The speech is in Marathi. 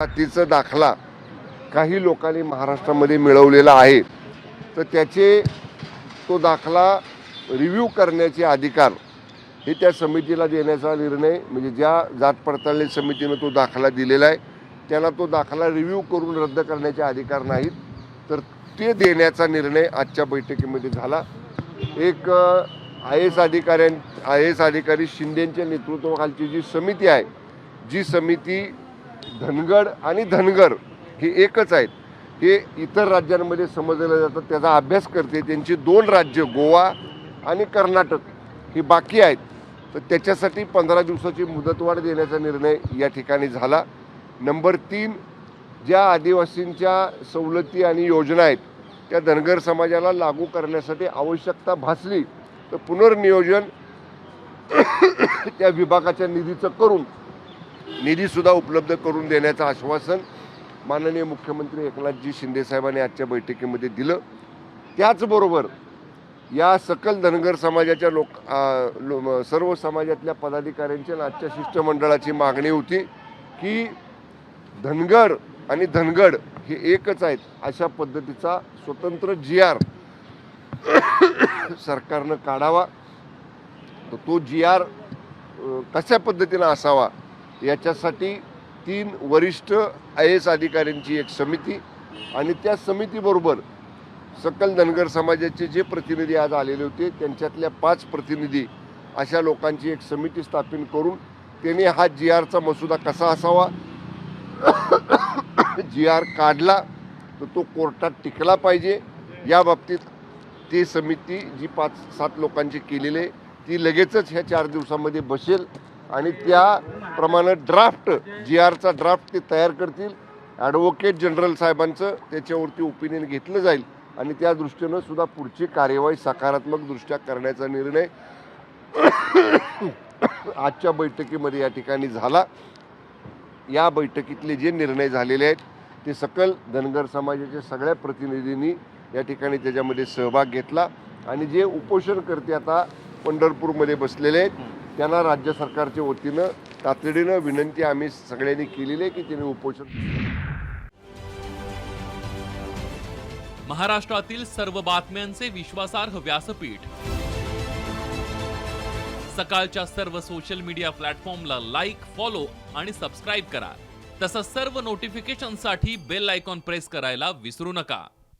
जातीचा दाखला काही लोकांनी महाराष्ट्रामध्ये मिळवलेला आहे तर त्याचे तो दाखला रिव्ह्यू करण्याचे अधिकार हे त्या समितीला देण्याचा निर्णय म्हणजे ज्या जात पडताळणी समितीनं तो दाखला दिलेला आहे त्याला तो दाखला रिव्ह्यू करून रद्द करण्याचे अधिकार नाहीत तर ते देण्याचा निर्णय आजच्या बैठकीमध्ये झाला. एक आय एस अधिकाऱ्यां आय एस अधिकारी शिंदेच्या नेतृत्वाखालची जी समिती आहे जी समिती धनगड आणि धनगर हे एकच आहेत. हे इतर राज्यांमध्ये समजलं जातं त्याचा अभ्यास करते. त्यांची दोन राज्य गोवा आणि कर्नाटक ही बाकी आहेत. तर त्याच्यासाठी पंधरा दिवसाची मुदतवाढ देण्याचा निर्णय या ठिकाणी झाला. नंबर तीन ज्या आदिवासींच्या सवलती आणि योजना आहेत त्या धनगर समाजाला लागू करण्यासाठी आवश्यकता भासली तर पुनर्नियोजन त्या विभागाच्या निधीचं करून निधीसुद्धा उपलब्ध करून देण्याचं आश्वासन माननीय मुख्यमंत्री एकनाथजी शिंदेसाहेबांनी आजच्या बैठकीमध्ये दिलं. त्याचबरोबर या सकल धनगर समाजाच्या लोक लो- सर्व समाजातल्या पदाधिकाऱ्यांची आणि आजच्या शिष्टमंडळाची मागणी होती की धनगर आणि धनगड हे एकच आहेत अशा पद्धतीचा स्वतंत्र जी आर सरकारनं काढावा. तर तो जी आर कशा पद्धतीनं असावा याच्यासाठी तीन वरिष्ठ आय एस अधिकाऱ्यांची एक समिती आणि त्या समितीबरोबर सकल धनगर समाजाचे जे प्रतिनिधी आज आलेले होते त्यांच्यातल्या पाच प्रतिनिधी अशा लोकांची एक समिती स्थापन करून त्यांनी हा जी आरचा मसुदा कसा असावा जी आर काढला तर तो कोर्टात टिकला पाहिजे. या बाबतीत ती समिती जी पाच सात लोकांची केलेली आहे ती लगेचच ह्या चार दिवसामध्ये बसेल आणि त्या प्रमाणे ड्राफ्ट जी आरचा ड्राफ्ट ते तयार करतील. ॲडव्होकेट जनरल साहेबांचं त्याच्यावरती ओपिनियन घेतलं जाईल. आणि त्या दृष्टीनं सुद्धा पुढची कार्यवाही सकारात्मकदृष्ट्या करण्याचा निर्णय आजच्या बैठकीमध्ये या ठिकाणी झाला. या बैठकीतले जे निर्णय झालेले आहेत ते सकल धनगर समाजाच्या सगळ्या प्रतिनिधींनी या ठिकाणी त्याच्यामध्ये सहभाग घेतला. आणि जे उपोषणकर्ते आता पंढरपूरमध्ये बसलेले आहेत त्यांना राज्य सरकारच्या वतीनं तातडीनं विनंती आम्ही सगळ्यांनी केलेली आहे की त्यांनी उपोषण महाराष्ट्रातील सर्व बातम्यांचे विश्वासार्ह व्यासपीठ. सकाळच्या सर्व सोशल मीडिया प्लॅटफॉर्मला लाईक फॉलो आणि सबस्क्राईब करा. तसंच सर्व नोटिफिकेशनसाठी बेल आयकॉन प्रेस करायला विसरू नका.